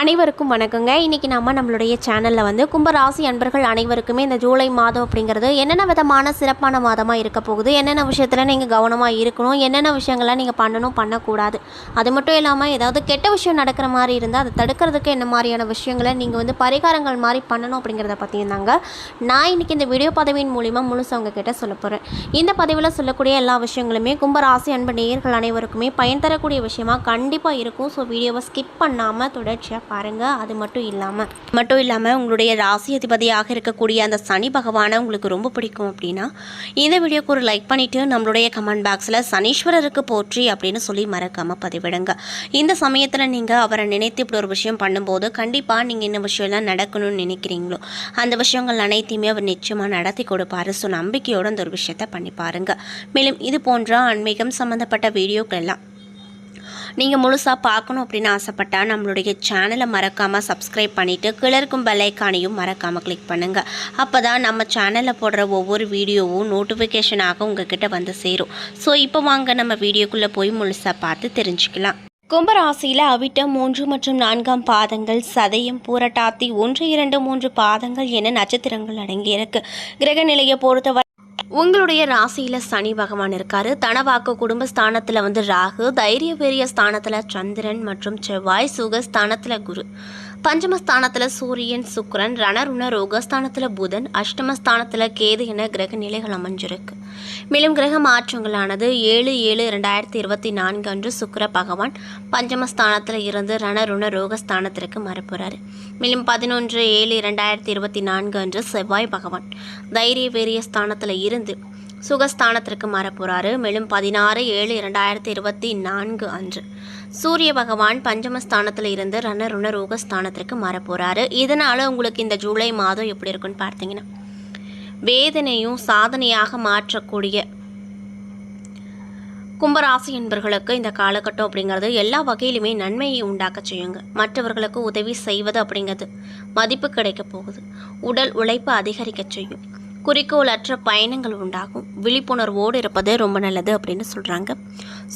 அனைவருக்கும் வணக்கங்க. இன்றைக்கி நம்ம நம்மளுடைய சேனலில் வந்து கும்பராசி அன்பர்கள் அனைவருக்குமே இந்த ஜூலை மாதம் அப்படிங்கிறது என்னென்ன விதமான சிறப்பான மாதமாக இருக்க போகுது? என்னென்ன விஷயத்தில் நீங்கள் கவனமாக இருக்கணும்? என்னென்ன விஷயங்கள்லாம் நீங்கள் பண்ணணும்? பண்ணக்கூடாது. அது மட்டும் இல்லாமல் ஏதாவது கெட்ட விஷயம் நடக்கிற மாதிரி இருந்தால் அதை தடுக்கிறதுக்கு என்ன மாதிரியான விஷயங்களை நீங்கள் வந்து பரிகாரங்கள் மாதிரி பண்ணணும் அப்படிங்கிறத பற்றியும் தாங்க நான் இன்றைக்கி இந்த வீடியோ பதவியின் மூலிமா முழுசாக உங்ககிட்ட சொல்ல போகிறேன் இந்த பதவியில் சொல்லக்கூடிய எல்லா விஷயங்களுமே கும்பராசி அன்பு நேயர்கள் அனைவருக்குமே பயன் தரக்கூடிய விஷயமா கண்டிப்பாக இருக்கும். ஸோ வீடியோவை ஸ்கிப் பண்ணாமல் தொடர்ச்சியாக பாருங்கள் அது மட்டும் இல்லாமல் மட்டும் இல்லாமல் உங்களுடைய ராசி அதிபதியாக இருக்கக்கூடிய அந்த சனி பகவானை உங்களுக்கு ரொம்ப பிடிக்கும் அப்படின்னா இந்த வீடியோக்கு ஒரு லைக் பண்ணிவிட்டு நம்மளுடைய கமெண்ட் பாக்ஸில் சனீஸ்வரருக்கு போற்றி அப்படின்னு சொல்லி மறக்காமல் பதிவிடுங்க. இந்த சமயத்தில் நீங்கள் அவரை நினைத்து இப்படி ஒரு விஷயம் பண்ணும்போது கண்டிப்பாக நீங்கள் என்ன விஷயம்லாம் நடக்கணும்னு நினைக்கிறீங்களோ அந்த விஷயங்கள் அனைத்தையுமே அவர் நிச்சயமாக நடத்தி கொடுப்பாரு. ஸோ நம்பிக்கையோடு அந்த ஒரு விஷயத்தை பண்ணி பாருங்கள் மேலும் இது போன்ற ஆன்மீகம் சம்மந்தப்பட்ட வீடியோக்கள் எல்லாம் நீங்கள் முழுசாக பார்க்கணும் அப்படின்னு ஆசைப்பட்டால் நம்மளுடைய சேனலை மறக்காமல் சப்ஸ்கிரைப் பண்ணிவிட்டு கிளர்க்கும் பெல்லைக்கானையும் மறக்காமல் கிளிக் பண்ணுங்கள் அப்போ தான் நம்ம சேனலில் போடுற ஒவ்வொரு வீடியோவும் நோட்டிஃபிகேஷனாக உங்ககிட்ட வந்து சேரும். ஸோ இப்போ வாங்க நம்ம வீடியோக்குள்ளே போய் முழுசாக பார்த்து தெரிஞ்சுக்கலாம். கும்பராசியில் அவிட்ட மூன்று மற்றும் நான்காம் பாதங்கள் சதயம் பூரட்டாத்தி ஒன்று இரண்டு மூன்று பாதங்கள் என நட்சத்திரங்கள் அடங்கியிருக்கு. கிரக நிலையை பொறுத்தவரை உங்களுடைய ராசியில் சனி பகவான் இருக்காரு. தனவாக்கு குடும்ப ஸ்தானத்தில் வந்து ராகு தைரிய பெரிய ஸ்தானத்தில் சந்திரன் மற்றும் செவ்வாய் சுகஸ்தானத்தில் குரு. பஞ்சமஸ்தானத்தில் சூரியன் சுக்கரன் ரணருண ரோகஸ்தானத்தில் புதன் அஷ்டமஸ்தானத்தில் கேது என கிரக நிலைகள் அமைஞ்சிருக்கு. மேலும் கிரக மாற்றங்களானது ஏழு ஏழு ரெண்டாயிரத்தி இருபத்தி நான்கு அன்று சுக்கர பகவான் பஞ்சமஸ்தானத்தில் இருந்து ரணருண ரோகஸ்தானத்திற்கு மறுப்புறார். மேலும் பதினொன்று ஏழு இரண்டாயிரத்தி இருபத்தி நான்கு அன்று செவ்வாய் பகவான் தைரிய பெரிய ஸ்தானத்தில் இருந்து சுகஸ்தானத்திற்கு மாறப்போறாரு. மேலும் பதினாறு ஏழு இரண்டாயிரத்தி இருபத்தி நான்கு அன்று சூரிய பகவான் பஞ்சமஸ்தானத்தில் இருந்து ரணருண ரோகஸ்தானத்திற்கு மாறப்போறாரு. இதனால உங்களுக்கு இந்த ஜூலை மாதம் எப்படி இருக்குன்னு பார்த்தீங்கன்னா வேதனையும் சாதனையாக மாற்றக்கூடிய கும்பராசி என்பர்களுக்கு இந்த காலகட்டம் அப்படிங்கிறது எல்லா வகையிலுமே நன்மையை உண்டாக்க செய்யுங்க. மற்றவர்களுக்கு உதவி செய்வது அப்படிங்கிறது மதிப்பு கிடைக்க போகுது. உடல் உழைப்பு அதிகரிக்க செய்யும். குறிக்கோள் அற்ற பயணங்கள் உண்டாகும். விழிப்புணர்வோடு இருப்பது ரொம்ப நல்லது அப்படின்னு சொல்கிறாங்க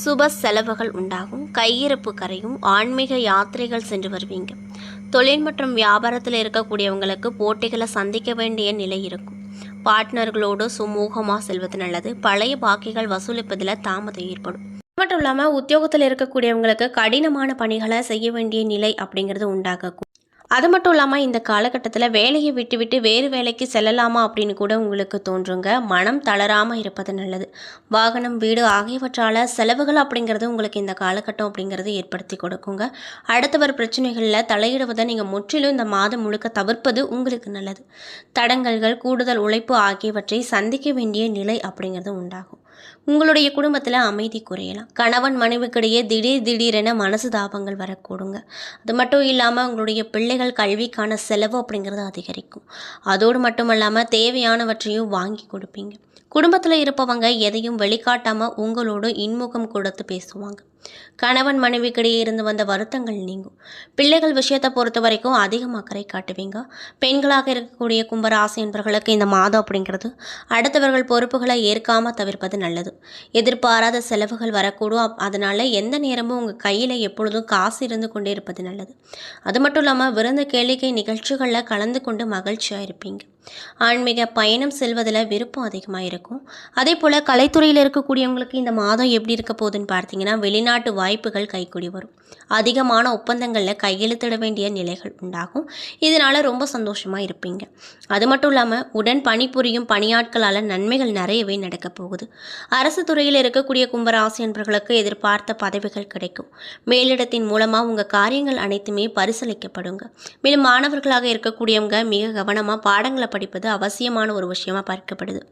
சுப செலவுகள் உண்டாகும். கையிருப்பு கரையும் ஆன்மீக யாத்திரைகள் சென்று வருவீங்க. தொழில் மற்றும் வியாபாரத்தில் இருக்கக்கூடியவங்களுக்கு போட்டிகளை சந்திக்க வேண்டிய நிலை இருக்கும். பார்ட்னர்களோடு சுமூகமாக செல்வது நல்லது. பழைய பாக்கிகள் வசூலிப்பதில் தாமதம் ஏற்படும். மட்டும் இல்லாமல் உத்தியோகத்தில் இருக்கக்கூடியவங்களுக்கு கடினமான பணிகளை செய்ய வேண்டிய நிலை அப்படிங்கிறது உண்டாகக்கும் அது மட்டும் இல்லாமல் இந்த காலகட்டத்தில் வேலையை விட்டுவிட்டு வேறு வேலைக்கு செல்லலாமா அப்படின்னு கூட உங்களுக்கு தோன்றுங்க. மனம் தளராமல் இருப்பது நல்லது. வாகனம் வீடு ஆகியவற்றால் செலவுகள் அப்படிங்கிறது உங்களுக்கு இந்த காலகட்டம் அப்படிங்கிறது ஏற்படுத்தி கொடுக்குங்க. அடுத்தவர் பிரச்சனைகளில் தலையிடுவதை நீங்கள் முற்றிலும் இந்த மாதம் முழுக்க தவிர்ப்பது உங்களுக்கு நல்லது. தடங்கல்கள் கூடுதல் உழைப்பு ஆகியவற்றை சந்திக்க வேண்டிய நிலை அப்படிங்கிறது உண்டாகும். உங்களுடைய குடும்பத்தில் அமைதி குறையலாம். கணவன் மனைவிக்கிடையே திடீர் திடீரென மனசு தாபங்கள் வரக்கூடுங்க. அது மட்டும் இல்லாமல் உங்களுடைய பிள்ளைகள் கல்விக்கான செலவு அப்படிங்கிறது அதிகரிக்கும். அதோடு மட்டும் இல்லாமல் தேவையானவற்றையும் வாங்கி கொடுப்பீங்க. குடும்பத்தில் இருப்பவங்க எதையும் வெளிக்காட்டாமல் உங்களோடு இன்முகம் கொடுத்து பேசுவாங்க. கணவன் மனைவிக்கிடையே இருந்து வந்த வருத்தங்கள் நீங்கும். பிள்ளைகள் விஷயத்தை பொறுத்த வரைக்கும் அதிகம் அக்கறை காட்டுவீங்க. பெண்களாக இருக்கக்கூடிய கும்பராசி என்பவர்களுக்கு இந்த மாதம் அப்படிங்கிறது அடுத்தவர்கள் பொறுப்புகளை ஏற்காமல் தவிர்ப்பது நல்லது. எதிர்பாராத செலவுகள் வரக்கூடும். அப்- அதனால எந்த நேரமும் உங்கள் கையில் எப்பொழுதும் காசு இருந்து கொண்டே இருப்பது நல்லது. அது மட்டும் இல்லாமல் விருந்து கேளிக்கை நிகழ்ச்சிகளில் கலந்து கொண்டு மகிழ்ச்சியாக இருப்பீங்க. ஆன்மீக பயணம் செல்வதில் விருப்பம் அதிகமாக இருக்கும். அதே போல் கலைத்துறையில் இருக்கக்கூடியவங்களுக்கு இந்த மாதம் எப்படி இருக்க போகுதுன்னு பார்த்தீங்கன்னா வெளிநாட்டு வாய்ப்புகள் கைக்கூடி வரும். அதிகமான ஒப்பந்தங்களில் கையெழுத்திட வேண்டிய நிலைகள் உண்டாகும். இதனால் ரொம்ப சந்தோஷமாக இருப்பீங்க. அது மட்டும் இல்லாமல் உடன் பணிபுரியும் பணியாட்களால் நன்மைகள் நிறையவே நடக்க போகுது. அரசு துறையில் இருக்கக்கூடிய கும்பராசி என்பவர்களுக்கு எதிர்பார்த்த பதவிகள் கிடைக்கும். மேலிடத்தின் மூலமாக உங்கள் காரியங்கள் அனைத்துமே பரிசீலிக்கப்படுங்க. மேலும் மாணவர்களாக இருக்கக்கூடியவங்க மிக கவனமாக பாடங்களை படிப்பது அவசியமான ஒரு விஷயமாக பார்க்கப்படுது.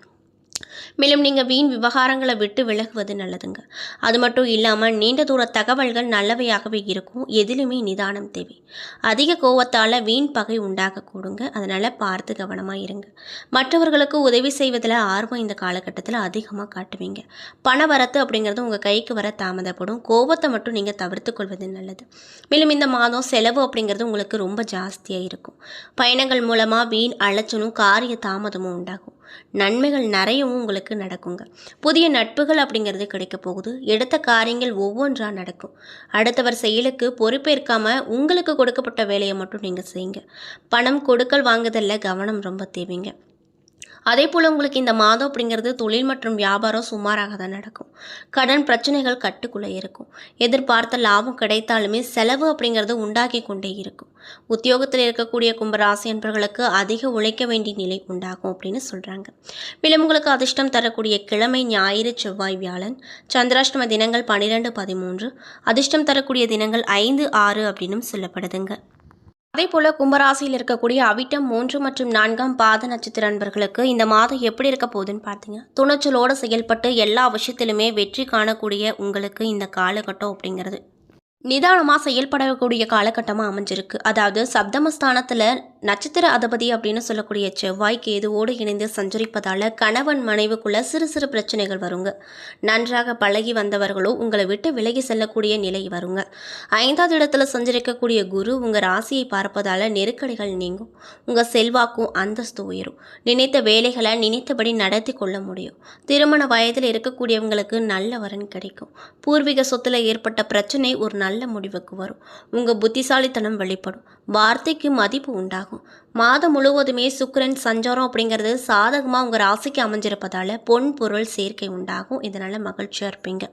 மேலும் நீங்கள் வீண் விவகாரங்களை விட்டு விலகுவது நல்லதுங்க. அது மட்டும் இல்லாமல் நீண்ட தூர தகவல்கள் நல்லவையாகவே இருக்கும். எதிலுமே நிதானம் தேவை. அதிக கோவத்தால் வீண் பகை உண்டாகக்கூடுங்க. அதனால் பார்த்து கவனமாக இருங்க. மற்றவர்களுக்கு உதவி செய்வதில் ஆர்வம் இந்த காலகட்டத்தில் அதிகமாக காட்டுவீங்க. பண வரத்து அப்படிங்கிறது உங்கள் கைக்கு வர தாமதப்படும். கோபத்தை மட்டும் நீங்கள் தவிர்த்து கொள்வது நல்லது. மேலும் இந்த மாதம் செலவு அப்படிங்கிறது உங்களுக்கு ரொம்ப ஜாஸ்தியாக இருக்கும். பயணங்கள் மூலமாக வீண் அலைச்சலும் காரிய தாமதமும் உண்டாகும். நன்மைகள் நிறையவும் உங்களுக்கு நடக்குங்க. புதிய நட்புகள் அப்படிங்கிறது கிடைக்க போகுது. எடுத்த காரியங்கள் ஒவ்வொன்றாக நடக்கும். அடுத்தவர் செயலுக்கு பொறுப்பேற்காம உங்களுக்கு கொடுக்கப்பட்ட வேலையை மட்டும் நீங்கள் செய்யுங்க. பணம் கொடுக்கல் வாங்குதலில் கவனம் ரொம்ப தேவைங்க. அதே போல் உங்களுக்கு இந்த மாதம் அப்படிங்கிறது தொழில் மற்றும் வியாபாரம் சுமாராக தான் நடக்கும். கடன் பிரச்சனைகள் கட்டுக்குள்ளே இருக்கும். எதிர்பார்த்த லாபம் கிடைத்தாலுமே செலவு அப்படிங்கிறது உண்டாக்கி கொண்டே இருக்கும். உத்தியோகத்தில் இருக்கக்கூடிய கும்பராசி என்பவர்களுக்கு அதிக உழைக்க வேண்டிய நிலை உண்டாகும் அப்படின்னு சொல்கிறாங்க மேலும் உங்களுக்கு அதிர்ஷ்டம் தரக்கூடிய கிழமை ஞாயிறு செவ்வாய் வியாழன் சந்திராஷ்டம தினங்கள் பன்னிரெண்டு பதிமூன்று அதிர்ஷ்டம் தரக்கூடிய தினங்கள் ஐந்து ஆறு அப்படின்னும் சொல்லப்படுதுங்க. அதே போல் கும்பராசியில் இருக்கக்கூடிய அவிட்டம் மூன்று மற்றும் நான்காம் பாத நட்சத்திர அன்பர்களுக்கு இந்த மாதம் எப்படி இருக்க போகுதுன்னு பார்த்தீங்க துணிச்சலோடு செயல்பட்டு எல்லா விஷயத்திலுமே வெற்றி காணக்கூடிய உங்களுக்கு இந்த காலகட்டம் அப்படிங்கிறது. நிதானமாக செயல்படக்கூடிய காலகட்டமாக அமைஞ்சிருக்கு. அதாவது சப்தமஸ்தானத்தில் நட்சத்திர அதிபதி அப்படின்னு சொல்லக்கூடிய செவ்வாய் கேதுவோடு இணைந்து சஞ்சரிப்பதால் கணவன் மனைவுக்குள்ள சிறு சிறு பிரச்சனைகள் வருங்க. நன்றாக பழகி வந்தவர்களோ உங்களை விட்டு விலகி செல்லக்கூடிய நிலை வருங்க. ஐந்தாவது இடத்துல சஞ்சரிக்கக்கூடிய குரு உங்கள் ராசியை பார்ப்பதால் நெருக்கடிகள் நீங்கும். உங்கள் செல்வாக்கும் அந்தஸ்து உயரும். நினைத்த வேலைகளை நினைத்தபடி நடத்தி கொள்ள முடியும். திருமண வயதில் இருக்கக்கூடியவங்களுக்கு நல்ல வரன் கிடைக்கும். பூர்வீக சொத்துல ஏற்பட்ட பிரச்சனை ஒரு நல்ல முடிவுக்கு வரும். உங்கள் புத்திசாலித்தனம் வெளிப்படும். வார்த்தைக்கு மதிப்பு உண்டாகும். மாதம் முழுவதுமே சுக்கரன் சஞ்சாரம் அப்படிங்கிறது சாதகமாக உங்கள் ராசிக்கு அமைஞ்சிருப்பதால் பொன் பொருள் சேர்க்கை உண்டாகும். இதனால் மகிழ்ச்சியாக இருப்பீங்க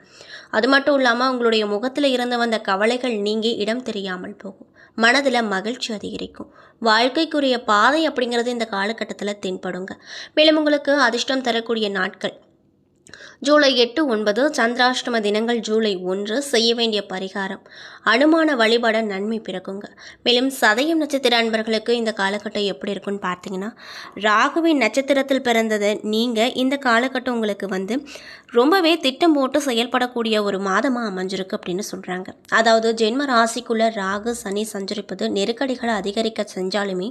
அது மட்டும் இல்லாமல் உங்களுடைய முகத்தில் இருந்து வந்த கவலைகள் நீங்கி இடம் தெரியாமல் போகும். மனதில் மகிழ்ச்சி அதிகரிக்கும். வாழ்க்கைக்குரிய பாதை அப்படிங்கிறது இந்த காலகட்டத்தில் தென்படுங்க. மேலும் உங்களுக்கு அதிர்ஷ்டம் தரக்கூடிய நாட்கள் ஜூலை எட்டு ஒன்பது சந்திராஷ்டம தினங்கள் ஜூலை ஒன்று செய்ய வேண்டிய பரிகாரம். அனுமான வழிபாட நன்மை பிறக்குங்க. மேலும் சதயம் நட்சத்திர அன்பர்களுக்கு இந்த காலகட்டம் எப்படி இருக்குன்னு பார்த்தீங்கன்னா ராகுவின் நட்சத்திரத்தில் பிறந்தது நீங்கள் இந்த காலகட்டம் உங்களுக்கு வந்து ரொம்பவே திட்டம் போட்டு செயல்படக்கூடிய ஒரு மாதமாக அமைஞ்சிருக்கு அப்படின்னு சொல்கிறாங்க அதாவது ஜென்ம ராசிக்குள்ள ராகு சனி சஞ்சரிப்பது நெருக்கடிகளை அதிகரிக்க செஞ்சாலுமே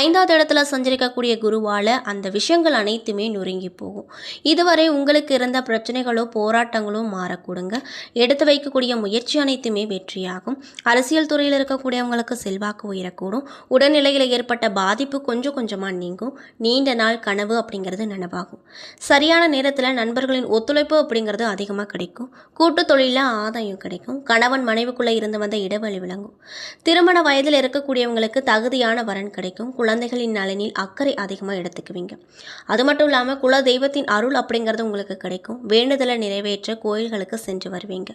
ஐந்தாவது இடத்துல சஞ்சரிக்கக்கூடிய குருவால் அந்த விஷயங்கள் அனைத்துமே நொறுங்கி போகும். இதுவரை உங்களுக்கு இருந்த பிரச்சனைகளோ போராட்டங்களோ மாறக்கூடுங்க. எடுத்து வைக்கக்கூடிய முயற்சி அனைத்துமே வெற்றியாகும். அரசியல் துறையில் இருக்கக்கூடியவங்களுக்கு செல்வாக்கு உயரக்கூடும். உடல்நிலையில் ஏற்பட்ட பாதிப்பு கொஞ்சம் கொஞ்சமாக நீங்கும். நீண்ட நாள் கனவு அப்படிங்கிறது நனவாகும். சரியான நேரத்தில் நண்பர்களின் ஒத்துழைப்பு அப்படிங்கிறது அதிகமாக கிடைக்கும். கூட்டு தொழிலில் ஆதாயம் கிடைக்கும். கணவன் மனைவிக்குள்ளே இருந்து வந்த இடைவெளி விளங்கும். திருமண வயதில் இருக்கக்கூடியவங்களுக்கு தகுதியான வரன் கிடைக்கும். குழந்தைகளின் நலனில் அக்கறை அதிகமாக எடுத்துக்குவீங்க. அது மட்டும் இல்லாமல் குல தெய்வத்தின் அருள் அப்படிங்கிறது உங்களுக்கு கிடைக்கும். வேண்டுதலை நிறைவேற்ற கோயில்களுக்கு சென்று வருவீங்க.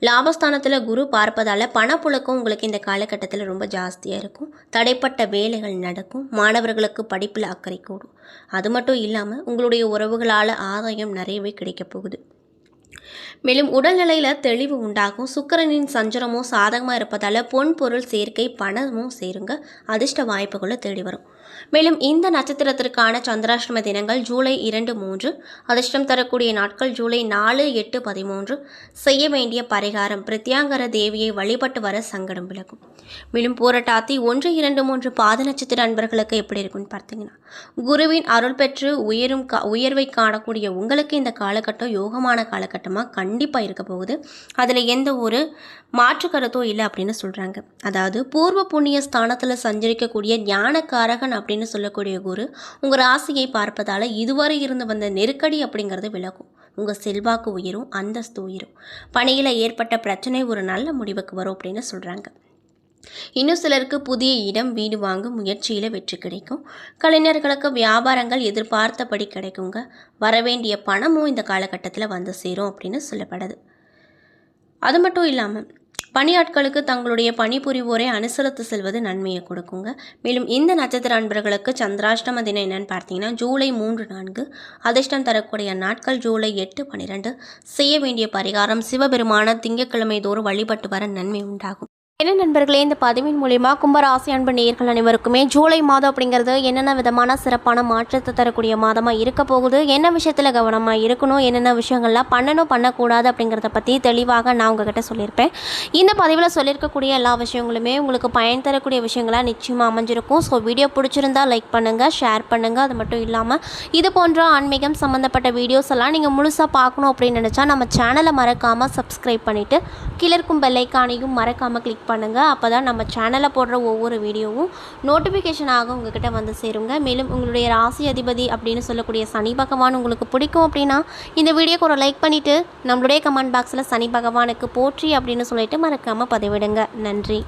லாபஸ்தானத்தில் குரு பார்ப்பதால் பணப்புழக்கம் உங்களுக்கு இந்த காலகட்டத்தில் ரொம்ப ஜாஸ்தியாக இருக்கும். தடைப்பட்ட வேலைகள் நடக்கும். மாணவர்களுக்கு படிப்பில் அக்கறை கூடும். அது மட்டும் இல்லாமல் உங்களுடைய உறவுகளால் ஆதாயம் நிறையவே கிடைக்கப் போகுது. மேலும் உடல்நிலையில் தெளிவு உண்டாகும். சுக்கிரனின் சஞ்சரமும் சாதகமாக இருப்பதால் பொன் பொருள் சேர்க்கை பணமும் சேருங்க. அதிர்ஷ்ட வாய்ப்புகளை தேடி வரும். மேலும் இந்த நட்சத்திரத்திற்கான சந்திராஷ்டம தினங்கள் ஜூலை இரண்டு மூன்று அதிர்ஷ்டம் தரக்கூடிய நாட்கள் ஜூலை நாலு எட்டு பதிமூன்று. செய்ய வேண்டிய பரிகாரம் பிரத்யாங்கர தேவியை வழிபட்டு வர சங்கடம் விலகும். மேலும் போராட்டாத்தி ஒன்று இரண்டு மூன்று பாத நட்சத்திர அன்பர்களுக்கு எப்படி இருக்கும்னு பார்த்தீங்கன்னா குருவின் அருள் பெற்று உயரும் கா உயர்வை காணக்கூடிய உங்களுக்கு இந்த காலகட்டம் யோகமான காலகட்டமாக கண்டிப்பாக இருக்க போகுது. அதில் எந்த ஒரு மாற்று கருத்தும் இல்லை அப்படின்னு சொல்கிறாங்க அதாவது பூர்வ புண்ணிய ஸ்தானத்தில் சஞ்சரிக்கக்கூடிய ஞானக்காரகன் அப்படின்னு சொல்லக்கூடிய குரு உங்கள் ராசியை பார்ப்பதால் இதுவரை இருந்து வந்த நெருக்கடி அப்படிங்கிறது விலகும். உங்கள் செல்வாக்கு உயரும் அந்தஸ்து உயரும். பணியில் ஏற்பட்ட பிரச்சனை ஒரு நல்ல முடிவுக்கு வரும் அப்படின்னு சொல்கிறாங்க இன்னும் சிலருக்கு புதிய இடம் வீடு வாங்கும் முயற்சியில் வெற்றி கிடைக்கும். கலைஞர்களுக்கு வியாபாரங்கள் எதிர்பார்த்தபடி கிடைக்குங்க. வரவேண்டிய பணமும் இந்த காலகட்டத்தில் வந்து சேரும் அப்படின்னு சொல்லப்படுது. அது மட்டும் இல்லாமல் பணியாட்களுக்கு தங்களுடைய பணிபுரிவோரை அனுசரித்து செல்வது நன்மையை கொடுக்குங்க. மேலும் இந்த நட்சத்திர அன்பர்களுக்கு சந்திராஷ்டம தினம் என்னன்னு பார்த்தீங்கன்னா ஜூலை மூன்று நான்கு அதிர்ஷ்டம் தரக்கூடிய நாட்கள் ஜூலை எட்டு பன்னிரெண்டு செய்ய வேண்டிய பரிகாரம் சிவபெருமான திங்கட்கிழமை தோறும் வழிபட்டு வர நன்மை உண்டாகும். என்ன நண்பர்களே இந்த பதிவின் மூலிமா கும்பராசி அன்பு நேயர்கள் அனைவருக்குமே ஜூலை மாதம் அப்படிங்கிறது என்னென்ன விதமான சிறப்பான மாற்றத்தை தரக்கூடிய மாதமாக இருக்க போகுது என்ன விஷயத்தில் கவனமாக இருக்கணும் என்னென்ன விஷயங்கள்லாம் பண்ணணும் பண்ணக்கூடாது அப்படிங்கிறத பற்றி தெளிவாக நான் உங்ககிட்ட சொல்லியிருப்பேன். இந்த பதிவில் சொல்லியிருக்கக்கூடிய எல்லா விஷயங்களுமே உங்களுக்கு பயன் தரக்கூடிய விஷயங்களாக நிச்சயமாக அமைஞ்சிருக்கும். ஸோ வீடியோ பிடிச்சிருந்தா லைக் பண்ணுங்கள் ஷேர் பண்ணுங்கள் அது மட்டும் இல்லாமல் இது போன்ற ஆன்மீகம் சம்மந்தப்பட்ட வீடியோஸ் எல்லாம் நீங்கள் முழுசாக பார்க்கணும் அப்படின்னு நினச்சா நம்ம சேனலை மறக்காமல் சப்ஸ்கிரைப் பண்ணிவிட்டு கீழே இருக்கும் பெல்லைக்கானையும் மறக்காமல் கிளிக் பண்ணுங்கள் அப்போ தான் நம்ம சேனலில் போடுற ஒவ்வொரு வீடியோவும் நோட்டிஃபிகேஷன் ஆக உங்ககிட்ட வந்து சேருங்க. மேலும் உங்களுடைய ராசி அதிபதி அப்படின்னு சொல்லக்கூடிய சனி பகவான் உங்களுக்கு பிடிக்கும் அப்படின்னா இந்த வீடியோக்கு ஒரு லைக் பண்ணிவிட்டு நம்மளுடைய கமெண்ட் பாக்ஸில் சனி பகவானுக்கு போற்றி அப்படின்னு சொல்லிட்டு மறக்காமல் பதிவிடுங்க. நன்றி.